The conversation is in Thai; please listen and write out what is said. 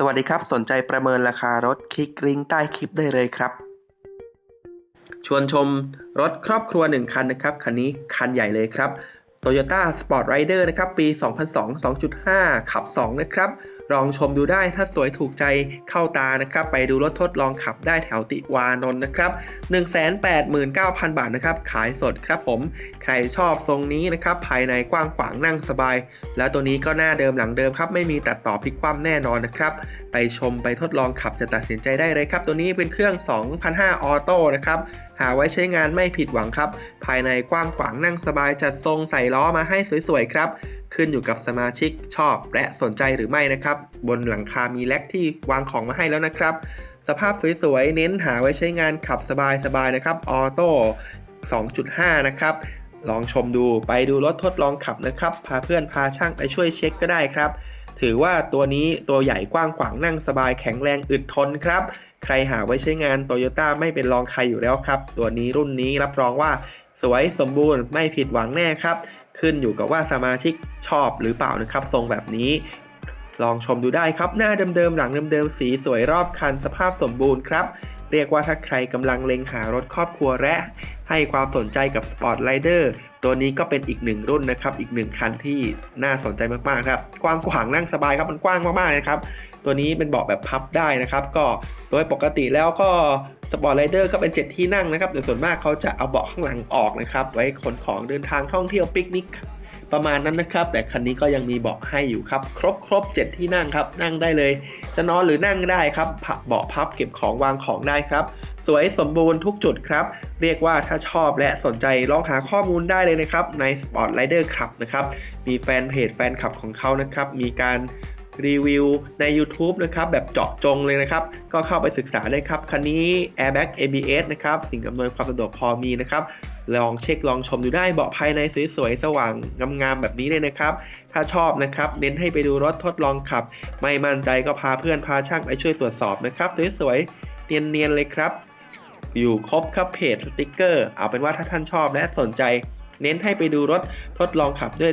สวัสดีครับ สนใจประเมินราคารถคลิกลิงก์ใต้คลิปได้เลยครับ ชวนชมรถครอบครัว 1 คันนะครับ คันนี้คันใหญ่เลยครับ Toyota Sport Rider นะครับ ปี 2002 2.5 ขับ 2 นะครับ ลองชมดูได้ถ้าสวยถูกใจเข้าตานะครับ ไปดูรถทดลองขับได้แถวติวานนท์นะครับ 189,000 บาทนะครับ ขายสดครับผม ใครชอบทรงนี้นะครับ ภายในกว้างขวางนั่งสบาย แล้วตัวนี้ก็หน้าเดิมหลังเดิมครับ ไม่มีตัดต่อพลิกคว่ำแน่นอนนะครับ ไปชมไปทดลองขับจะตัดสินใจได้เลยครับ ตัวนี้เป็นเครื่อง 2,500ออโต้นะครับ หาไว้ใช้งานไม่ผิดหวังครับ ภายในกว้างขวางนั่งสบายจัดทรงใส่ล้อมาให้สวยๆครับ ขึ้นอยู่กับสมาชิกชอบและสนใจหรือไม่นะครับ บนหลังคามีแล็กที่วางของมาให้แล้วนะครับ สภาพสวยๆ เน้นหาไว้ใช้งานขับสบายๆนะครับออโต้ 2.5 นะครับลองชมดูไปดูรถทดลองขับนะครับ พาเพื่อนพาช่างไปช่วยเช็คก็ได้ครับ ถือว่าตัวนี้ตัวใหญ่กว้างขวางนั่งสบายแข็งแรงอึดทนครับ ใครหาไว้ใช้งานโตโยต้าไม่เป็นรองใครอยู่แล้วครับ ตัวนี้รุ่นนี้รับรองว่าสวยสมบูรณ์ไม่ผิดหวังแน่ครับ ขึ้นอยู่กับว่าสมาชิกชอบหรือเปล่านะครับ ทรงแบบนี้ ลองชมดูได้ครับ หน้าเดิมๆหลังเดิมๆสีสวยรอบคันสภาพสมบูรณ์ครับ เรียกว่าถ้าใครกำลังเล็งหารถครอบครัวและ ให้ความสนใจกับ Sport Rider ตัวนี้ก็เป็นอีกหนึ่งรุ่นนะครับ อีกหนึ่งคันที่น่าสนใจมากๆครับ กว้างขวางนั่งสบายครับ มันกว้างมากๆเลยครับ ตัวนี้เป็นเบาะแบบพับได้นะครับ ก็โดยปกติแล้วก็ Sport Rider ก็เป็น 7 ที่นั่งนะครับแต่ส่วนมากเขาจะเอาเบาะข้างหลังออกนะครับ ไว้ขนของเดินทางท่องเที่ยวปิกนิก ประมาณนั้นนะครับ แต่คันนี้ก็ยังมีเบาะให้อยู่ครับ ครบครบ7ที่นั่งครับ นั่งได้เลย จะนอนหรือนั่งได้ครับผเบาะพับเก็บของวางของได้ครับ สวยสมบูรณ์ทุกจุดครับ เรียกว่าถ้าชอบและสนใจลองหาข้อมูลได้เลยนะครับใน Sport Rider Club นะครับมีแฟนเพจแฟนคลับของเขานะครับมีการ รีวิวใน YouTube นะครับแบบเจาะจงเลยนะครับ ก็เข้าไปศึกษาได้ครับ คันนี้ Airbag ABS นะครับสิ่งอำนวยความสะดวกพอมีนะครับ ลองเช็คลองชมดูได้เบาะภายในสวยๆ สว่างงามๆแบบนี้เลยนะครับ ถ้าชอบนะครับ เน้นให้ไปดูรถทดลองขับ ไม่มั่นใจก็พาเพื่อนพาช่างไปช่วยตรวจสอบนะครับ สวยๆเนียนๆเลยครับ อยู่ครบครับเพจสติกเกอร์ เอาเป็นว่าถ้าท่านชอบและสนใจ เน้นให้ไปดูรถทดลองขับด้วย